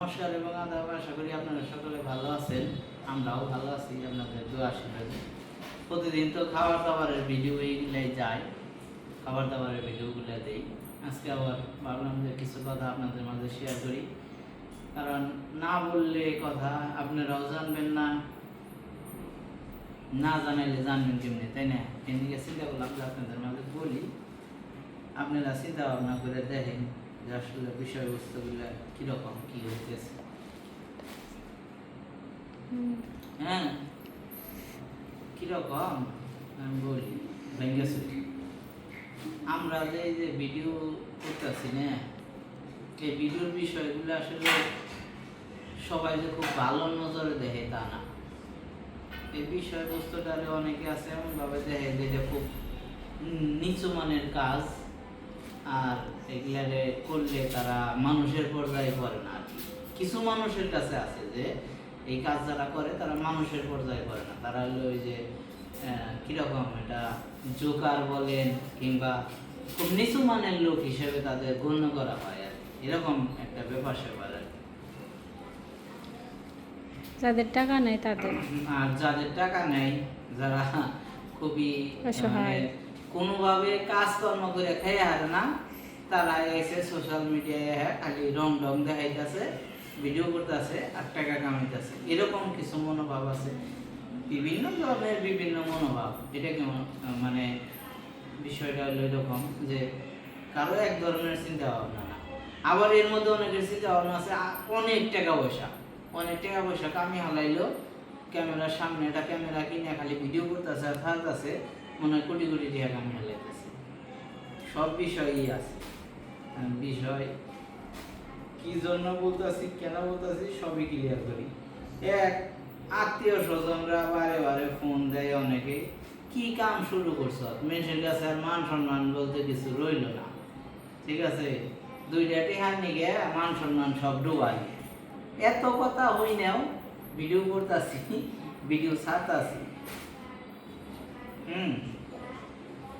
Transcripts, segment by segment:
নমস্কার এবং আদাব। আশা করি আপনারা সকলে ভালো আছেন। আমরাও ভালো আছি, আপনাদের দু আশীর্বাদে। প্রতিদিন তো খাবার দাবারের ভিডিও এইগুলাই যায়। খাবার দাবারের ভিডিওগুলো দেই। আজকে আবার ভাবলাম যে কিছু কথা আপনাদের মাঝে শেয়ার করি। কারণ না বললে কথা আপনারাও জানবেন না। না জানাইলে জানবেন কেমনি, তাই না? এদিকে চিন্তা করলাম যে আপনাদের মাঝে বলি। আপনারা চিন্তা ভাবনা করে দেখেন। যে আসলে বিষয়বস্তুগুলো কীরকম কি হইতেছে? হ্যাঁ? কীরকম? আমি বলি ভেঙ্গে আমরা যে এই যে ভিডিও করতেছি না এই ভিডিওর বিষয়গুলো আসলে সবাই যে খুব ভালো নজরে দেখে তা না। এই বিষয়বস্তুটারে অনেকে আছে এমন ভাবে দেখে যেটা খুব নিচু মানের কাজ আর এগুলারে করলে তারা মানুষের পর্যায়ে করে না আর কি। কিছু মানুষের কাছে আছে যে এই কাজ যারা করে তারা মানুষের পর্যায়ে করে না। তারা হলো ওই যে কীরকম এটা জোকার বলেন কিংবা খুব নিচু মানের লোক হিসেবে তাদের গণ্য করা হয় আর এরকম একটা ব্যাপার স্যাপার আর যাদের টাকা নেই তাদের। আর যাদের টাকা নেই যারা খুবই অসহায়। মানে কোনোভাবে কাজকর্ম করে খেয়ে আর না তারা এসে সোশ্যাল মিডিয়ায় খালি রং ডং দেখাইতেছে ভিডিও করতেছে আর টাকা কামাইতেছে। এরকম কিছু মনোভাব আছে? বিভিন্ন ধরনের বিভিন্ন মনোভাব। এটা কেমন? মানে বিষয়টা হলো এরকম যে কারও এক ধরনের চিন্তা ভাবনা না। আবার এর মধ্যে অনেকের চিন্তা ভাবনা আছে অনেক টাকা পয়সা। অনেক টাকা পয়সা কামি হালাইলো, ক্যামেরার সামনে একটা ক্যামেরা কিনে খালি ভিডিও করতেছে আর থাকতেছে মনে হয় কোটি কোটি টাকা কামি হালাইতেছে। সব বিষয়ই আছে। বিষয় কি জন্য বলতেছি কেন বলতেছি সবই ক্লিয়ার করি। এক আত্মীয় স্বজনরা বারে বারে ফোন দেয় অনেকে কি কাম শুরু করছ? মেয়ের কাছে আর মান সম্মান বলতে কিছু রইল না। ঠিক আছে? দুইটা টেহার নিগে মান সম্মান সব ডুবাই। এত কথা হই নাও ভিডিও করতেছি ভিডিও ছাড়তাছি। হুম?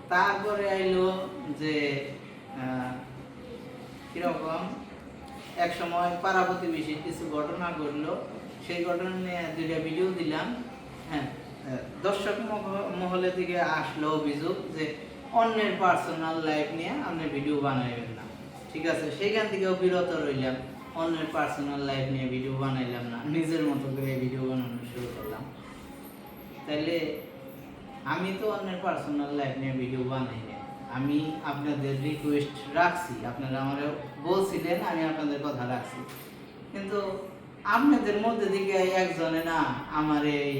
তারপরে আইলো যে আহ, কীরকম? এক সময় পাড়া প্রতিবেশীর কিছু ঘটনা ঘটলো। সেই ঘটনা নিয়ে দুইটা ভিডিও দিলাম। হ্যাঁ দর্শক মহলে থেকে আসলো অভিযোগ যে অন্যের পার্সোনাল লাইফ নিয়ে আপনি ভিডিও বানাইবেন না। ঠিক আছে? সেইখান থেকেও বিরত রইলাম। অন্যের পার্সোনাল লাইফ নিয়ে ভিডিও বানাইলাম না। নিজের মতো করে ভিডিও বানানো শুরু করলাম। তাইলে আমি তো অন্যের পার্সোনাল লাইফ নিয়ে ভিডিও বানাই না আমি আপনাদের রিকোয়েস্ট রাখছি। আপনারা আমার বলছিলেন, আমি আপনাদের কথা রাখছি। কিন্তু আপনাদের মধ্যে থেকে একজনে না আমার এই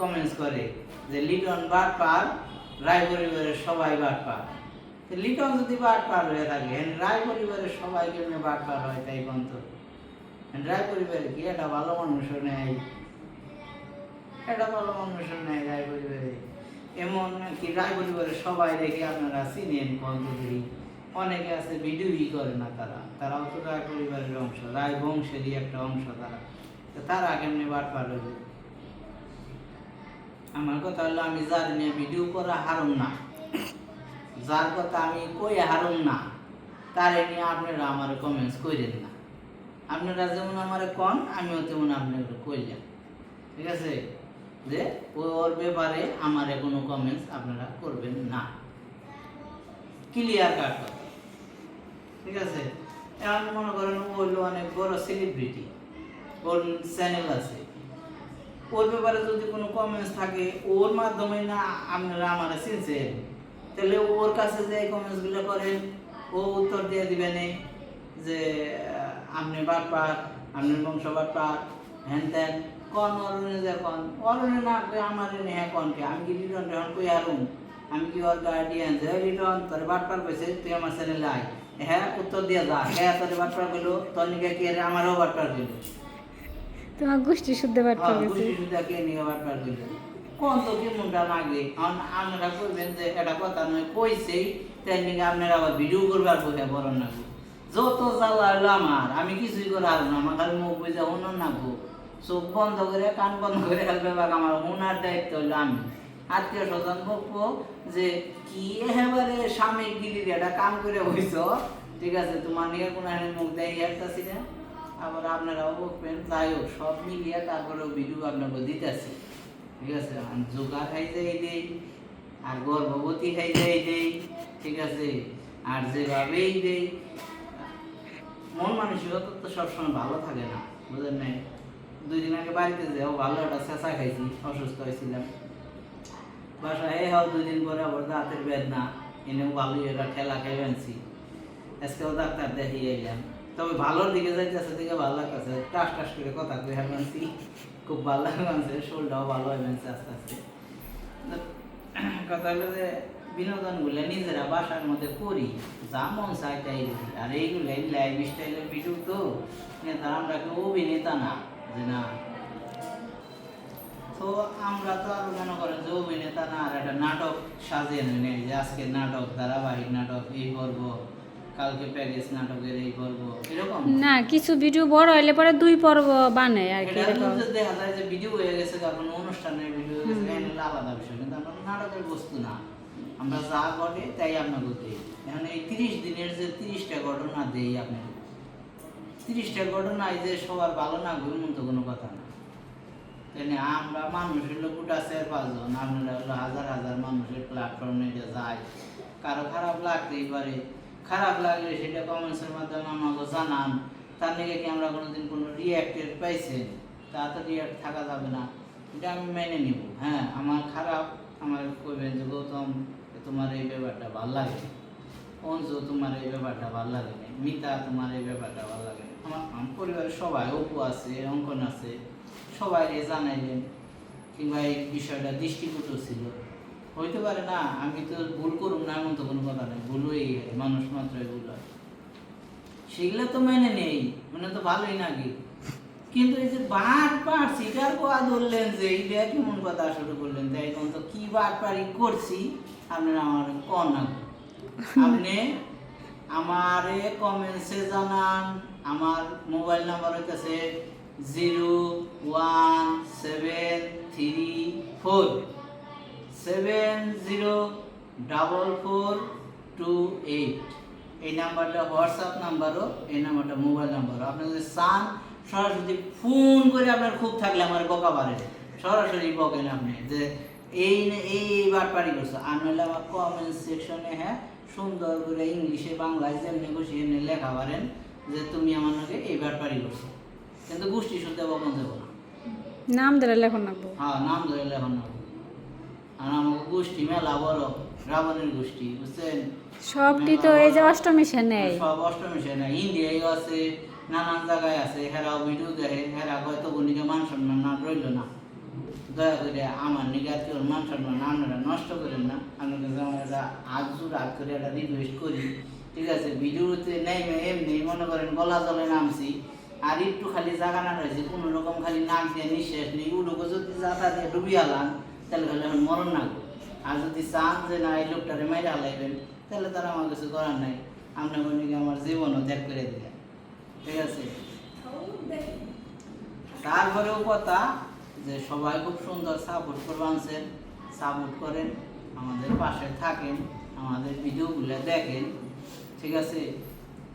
কমেন্টস করে যে, লিটন বাট পার রায় পরিবারের সবাই বাট পার লিটন যদি বাট পার হয়ে থাকে রায় পরিবারের সবাই কেমনে বাট পার হয় তাই বন্ত রায় পরিবারে কি একটা ভালো মানুষও নেয় একটা ভালো মানুষের নেয় রায় পরিবারে। এমন কি রায় পরিবারের সবাই দেখে আপনারা চিনেন কন্তগুলি অনেকে আছে ভিডিওই করে না তারা। তারাও তো রায় পরিবারের অংশ রায় বংশেরই একটা অংশ তারা। তারা কেমনি বাট পার হইবে? আমার কথা হলো, আমি যার নিয়ে ভিডিও করা হারুম না। যার কথা আমি কই হারুম না, তারে নিয়ে আপনারা আমার কমেন্টস করেন না। আপনারা যেমন আমার কন, আমিও তেমন আপনাকে কইলাম। ঠিক আছে? যে ওর ব্যাপারে আমার কোনো কমেন্টস আপনারা করবেন না। ক্লিয়ার কাট ঠিক আছে? এখন মনে করেন ও হলো অনেক বড় সেলিব্রিটি ওর চ্যানেল আছে। ওর ব্যাপারে যদি কোনো কমেন্টস থাকে, ওর মাধ্যমে না আপনারা আমার চিনছেন তাহলে ওর কাছে যে কমেন্টসগুলো করেন, ও উত্তর দিয়ে দিবেন যে আপনি বাটপার আপনার বংশ বাটপার হ্যান ত্যান কন অরণে যে কন? না কই আমার এনে হ্যাঁ কনকে আমি কি রিটন রেহন কই হারুম আমি কি ওর গার্ডিয়ান যে রিটন তোর বাটপার কইছে তুই আমার চ্যানেলে আয় হ্যাঁ উত্তর দিয়ে যা। হ্যাঁ তোর বাটপার কইলো তোর নিকে কি রে? আমারও বাটপার কইলো। তোমার গোষ্ঠী শুদ্ধ বাট হ্যাঁ, করেছে বুঝি সুদা কে নিয়ে বাটপার কইলো? কোন তো কি মুন্ডা লাগে? আম- আপনারা কইবেন যে এটা কথা নয় কইছেই তাই নিকে আপনারা আবার ভিডিও করবার বলে বড় না। যত জ্বালা হলো আমার আমি কিছুই করে আর না আমার খালি মুখ বুঝে হুনন না গো চোখ বন্ধ করে, কান বন্ধ করে খেলবে বা আমার হুনার দায়িত্ব হলো আমি। আত্মীয় স্বজন বকবো যে, কি এবারে স্বামী গিলির এটা কাম করে হইছ ঠিক আছে, তোমার নিয়ে কোনো মুখ দেয় একটা না। আবার আপনারাও বকবেন, যাই হোক, সব মিলিয়ে তারপরেও ভিডিও আপনাকে দিতেছি। ঠিক আছে জোগাড় খাই যাই দেই, আর গর্ভবতী খাই যাই দেই, ঠিক আছে, আর যেভাবেই দেই। মন মানসিকতা তো সবসময় ভালো থাকে না, বুঝলেন নাই? দুই দিন আগে বাড়িতে যাও ভালো একটা চেঁচা খাইছি, অসুস্থ হয়েছিলাম। বাসায় এই হও দুই পরে আবার দাঁতের বেদনা এনেও ভালোই একটা ঠেলা খেয়ে আনছি। আজকেও ডাক্তার দেখিয়ে এলাম। তবে ভালোর দিকে যাইতেছে দিকে ভালো লাগতেছে। টাস টাস করে কথা কয়ে আনছি। খুব ভালো লাগছে শোলটাও ভালো হয়ে গেছে আস্তে আস্তে। কথা হলো যে, বিনোদনগুলো নিজেরা বাসার মধ্যে করি, যা মন চায় তাই আর এইগুলো লাইফ স্টাইলের ভিডিও তো নেতা আমরা কেউ অভিনেতা না। যে না। তো আমরা তো আর মনে করেন যে অভিনেতা না আর একটা নাটক সাজিয়ে নেই যে আজকে নাটক ধারাবাহিক নাটক এই পর্ব কালকে প্যাকেজ নাটকের এই পর্ব এরকম? না কিছু ভিডিও বড় হইলে পরে দুই পর্ব বানায় আর কি এরকম। দেখা যায় যে ভিডিও হয়ে গেছে কারণ অনুষ্ঠানের ভিডিও হয়ে গেছে আলাদা বিষয়। কিন্তু আমরা নাটকের বস্তু না। আমরা যা ঘটে তাই আপনাকে দিই। এখন এই তিরিশ দিনের যে তিরিশটা ঘটনা দেই আপনি তিরিশটা ঘটনা যে সবার ভালো না, ঘুম তো কোনো কথা না। তাই আমরা মানুষ হলো গোটা চার পাঁচজন, আপনারা হলো হাজার হাজার মানুষের প্ল্যাটফর্মে যায়। কারও খারাপ লাগতেই পারে। খারাপ লাগলে সেটা কমেন্টসের মাধ্যমে আমাকে জানান। তার নিকে কি আমরা কোনোদিন কোনো রিয়াক্টেড পাইছেন? তা তো রিয়াক্ট থাকা যাবে না। এটা আমি মেনে নিব হ্যাঁ আমার খারাপ। আমার কইবেন যে, গৌতম, তোমার এই ব্যাপারটা ভালো লাগে অঞ্জু, তোমার এই ব্যাপারটা ভালো লাগে মিতা, তোমার এই ব্যাপারটা ভালো লাগে আমার পরিবারের সবাই, অপু আছে, অঙ্কন আছে, সবাই জানাইলেন কিংবা এই বিষয়টা দৃষ্টিকটু ছিল। হইতে পারে না, আমি তো ভুল করুম না, এমন তো কোনো কথা নেই ভুল হয়ে মানুষ মাত্রই ভুল হয় সেগুলো তো মেনে নেই মানে তো ভালোই নাকি। কিন্তু এই যে বার বার স্বীকার করা ধরলেন যে এইটা কেমন কথা শুরু করলেন তাই এখন তো কি বার পারি করছি, আপনারা আমার কন আপনি আমারে কমেন্টসে জানান। আমার মোবাইল নাম্বার হইতেছে zero one seven three four. Seven zero double four two eight. এই নাম্বারটা হোয়াটসঅ্যাপ নাম্বারও, এই নাম্বারটা মোবাইল নাম্বারও। আপনি যদি চান, সরাসরি ফোন করে আপনার খুব থাকলে আমার বকা পারে সরাসরি বকেন আপনি যে এই এইবার পারি করছ। আর নইলে আমার কমেন্ট সেকশনে হ্যাঁ সুন্দর করে ইংলিশে, বাংলায় যেমনি খুশি এমনি লেখা পারেন যে তুমি আমার নাকি এইবার পারি করছ। কিন্তু গোষ্ঠী শুনতে বকন দেবো না। নাম ধরে লেখন রাখব হ্যাঁ নাম ধরে লেখন না। আর আমাকে গোষ্ঠী মেলা বড় রাবণের গোষ্ঠী বুঝছেন? সবটি তো এই যে অষ্টমী নেই সব অষ্টমী সেনা। ইন্ডিয়ায় আছে নানান জায়গায় আছে। হেরাও ভিডিও দেখে হেরা হয়তো বনিকে মান সম্মান না রইল না। দয়া করে আমার নিকে আর কেউ মান সম্মান আপনারা নষ্ট করেন না। আমি কাছে আমার হাত জোর হাত করে একটা রিকোয়েস্ট করি ঠিক আছে, ভিডিওতে নেই এমনি মনে করেন গলা জলে নামছি, আর একটু খালি জায়গা না রয়েছে, কোনো রকম খালি নাক দিয়ে নিঃশ্বাস নেই উডুকো যদি জাতা দিয়ে ডুবিয়ে আলান তাহলে খালি এখন মরণ না আর যদি চান যে না, এই লোকটারে মাইরা হালাইবেন তাহলে তারা আমার কিছু করার নাই। আপনার বোনকে আমার জীবনও ত্যাগ করে দিলেন। ঠিক আছে? তারপরেও কথা যে সবাই খুব সুন্দর সাপোর্ট করবে আনছেন সাপোর্ট করেন, আমাদের পাশে থাকেন, আমাদের ভিডিওগুলো দেখেন। ঠিক আছে?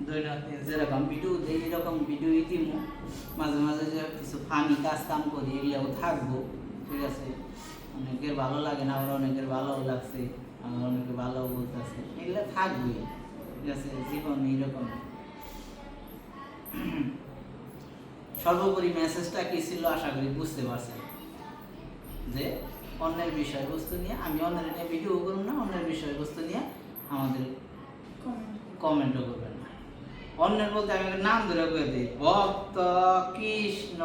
দৈনন্দিন যেরকম ভিডিও দিই এরকম ভিডিও দিমু মাঝে মাঝে যে কিছু ফানি কাজ কাম করি, এগুলোও থাকব, ঠিক আছে? অনেকের ভালো লাগে না আমার অনেকের ভালো লাগছে আমার অনেকে ভালো বলতেছে, এগুলো থাকবে, ঠিক আছে? জীবন এইরকম সর্বোপরি মেসেজটা কি ছিল? আশা করি বুঝতে পারছেন। যে অন্যের বিষয়বস্তু নিয়ে, আমি অন্যের নিয়ে ভিডিও করব না, অন্যের বিষয়বস্তু নিয়ে আমাদের কমেন্টও করবেন না। অন্যের বলতে আমি নাম ধরে করে দিই। ভক্ত কৃষ্ণ,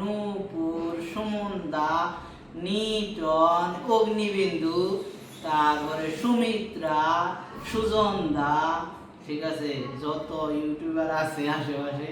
নূপুর, সুমন্দা, নিটন, অগ্নিবিন্দু, তারপরে সুমিত্রা, সুজনদা, ঠিক আছে? যত ইউটিউবার আছে আশেপাশে,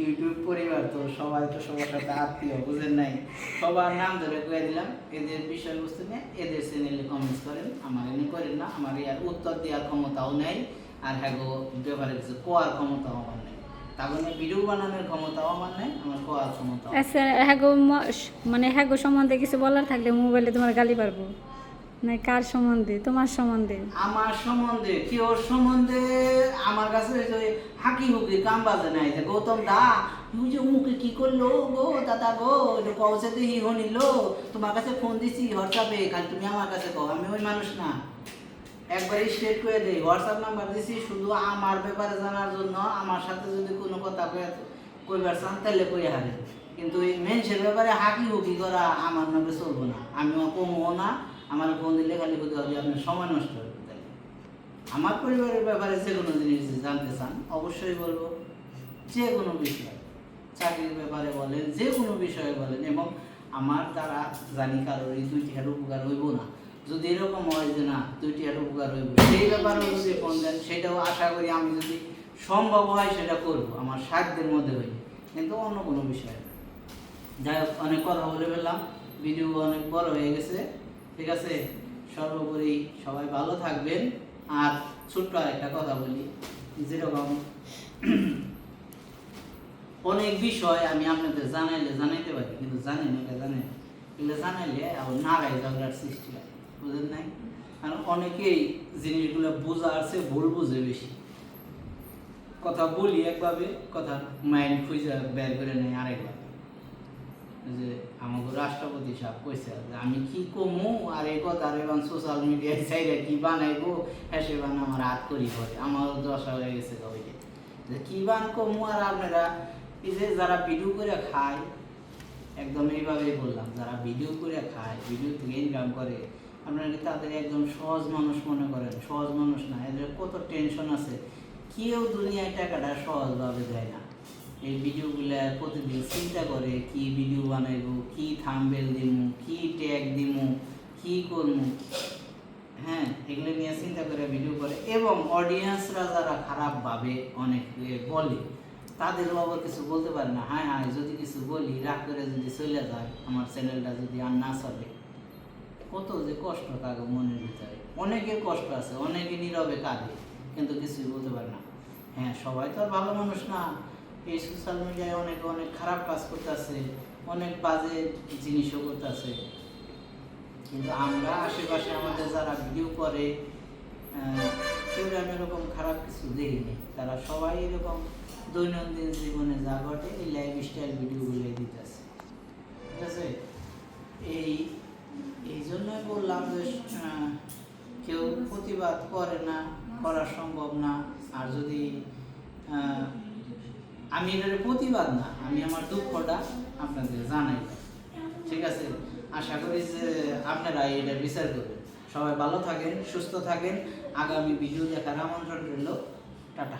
ইউটিউব পরিবার তো সবাই তো সবার সাথে আত্মীয়, বুঝেন নাই? সবার নাম ধরে কয়ে দিলাম। এদের বিষয়বস্তু নিয়ে এদের চ্যানেলে কমেন্টস করেন। আমার এনে করেন না। আমার ইয়ার উত্তর দেওয়ার ক্ষমতাও নেই। আর হ্যাঁ গো ব্যাপারে কিছু কোয়ার ক্ষমতাও আমার নেই। তার মানে ভিডিও বানানোর ক্ষমতাও আমার নেই আমার কোয়ার ক্ষমতাও আচ্ছা হ্যাঁ গো ম- মানে হ্যাঁ গো সম্বন্ধে কিছু বলার থাকলে মোবাইলে তোমার গালি পারব। না কার সম্বন্ধে? তোমার সম্বন্ধে? আমার সম্বন্ধে? কি ওর সম্বন্ধে? আমার কাছে ওই হাকি হুকি কাম বাজে নাই যে গৌতম দা। তুই যে মুখে কি করল গো দাদা গো? কৌশে হনিল তোমার কাছে ফোন দিছি হোয়াটসঅ্যাপে খালি তুমি আমার কাছে কও আমি ওই মানুষ না। একবারই স্ট্রেট করে দেই। হোয়াটসঅ্যাপ নাম্বার দিছি, শুধু আমার ব্যাপারে জানার জন্য আমার সাথে যদি কোনো কথা কইবার চান তাহলে কই হারে। কিন্তু এই মেনসের ব্যাপারে হাকি হুকি করা আমার নামে চলবো না। আমিও কমও না, আমার ফোন দিলে খালি কোথাও হবে আপনার সময় নষ্ট হবে আমার পরিবারের ব্যাপারে যে কোনো জিনিস জানতে চান, অবশ্যই বলব, যে কোনো বিষয়। চাকরির ব্যাপারে বলেন, যে কোনো বিষয়ে বলেন, এবং আমার দ্বারা জানি কারোর এই দুইটি উপকার হইব না। যদি এরকম হয় যে না, দুইটি হার উপকার হইব। সেই ব্যাপারেও যদি ফোন দেন সেটাও আশা করি আমি যদি সম্ভব হয় সেটা করব, আমার সাধ্যের মধ্যে হইলে। কিন্তু অন্য কোনো বিষয় না। যাই হোক, অনেক কথা বলে ফেললাম ভিডিও অনেক বড় হয়ে গেছে। ঠিক আছে? সর্বোপরি সবাই ভালো থাকবেন। আর ছোট্ট একটা কথা বলি, যেরকম অনেক বিষয় আমি আপনাদের জানাইলে জানাইতে পারি, কিন্তু জানেন এটা জানেন এগুলো জানাইলে আবার নাড়াই ঝগড়ার সৃষ্টি হয় বুঝেন নাই? কারণ অনেকেই জিনিসগুলো বোঝার চেয়ে ভুল বুঝে বেশি। কথা বলি একভাবে, কথা মাইন্ড খুঁজে বের করে নেয় আরেকভাবে। যে আমাকে রাষ্ট্রপতি সাহেব কইছে যে আমি কি কমু আর এই কথা আর এবং সোশ্যাল মিডিয়ায় চাইলে কি বানাইবো? হেসে বানা আমার হাত করি করে আমার দশা হয়ে গেছে কবে যে কি বান কমু আর আপনারা? এই যে যারা ভিডিও করে খায়, একদম এইভাবেই বললাম, যারা ভিডিও করে খায় ভিডিও থেকে ইনকাম করে আপনারা কি তাদের একদম সহজ মানুষ মনে করেন? সহজ মানুষ না, এদের কত টেনশন আছে। কেউ দুনিয়ায় টাকাটা সহজভাবে দেয় না। এই ভিডিওগুলো প্রতিদিন চিন্তা করে, কি ভিডিও বানাইবো, কি থাম্বেল দিমু, কি ট্যাগ দিমু, কি করমু। হ্যাঁ এগুলো নিয়ে চিন্তা করে ভিডিও করে এবং অডিয়েন্সরা যারা খারাপভাবে অনেক বলে, তাদেরও আবার কিছু বলতে পারে না। হ্যাঁ হ্যাঁ যদি কিছু বলি, রাগ করে যদি চলে যায়, আমার চ্যানেলটা যদি আর না চলে কত যে কষ্ট কাগো মনের ভিতরে। অনেকের কষ্ট আছে, অনেকে নীরবে কাঁদে, কিন্তু কিছুই বলতে পারে না। হ্যাঁ সবাই তো আর ভালো মানুষ না। এই সোশ্যাল মিডিয়ায় অনেক অনেক খারাপ কাজ করতেছে, অনেক বাজে জিনিসও করতেছে। কিন্তু আমরা আশেপাশে আমাদের যারা ভিডিও করে কেউ আমি এরকম খারাপ কিছু দেখিনি তারা সবাই এরকম দৈনন্দিন জীবনে যা ঘটে, এই লাইফ স্টাইল ভিডিওগুলো দিতেছে। ঠিক আছে? এই বললাম যে কেউ প্রতিবাদ করে না, করা সম্ভব না। আর যদি আমি এটার প্রতিবাদ না, আমি আমার দুঃখটা আপনাদের জানাই। ঠিক আছে? আশা করি যে আপনারা এটা বিচার করবেন। সবাই ভালো থাকেন, সুস্থ থাকেন। আগামী ভিডিও দেখার আমন্ত্রণ রইল। টাটা।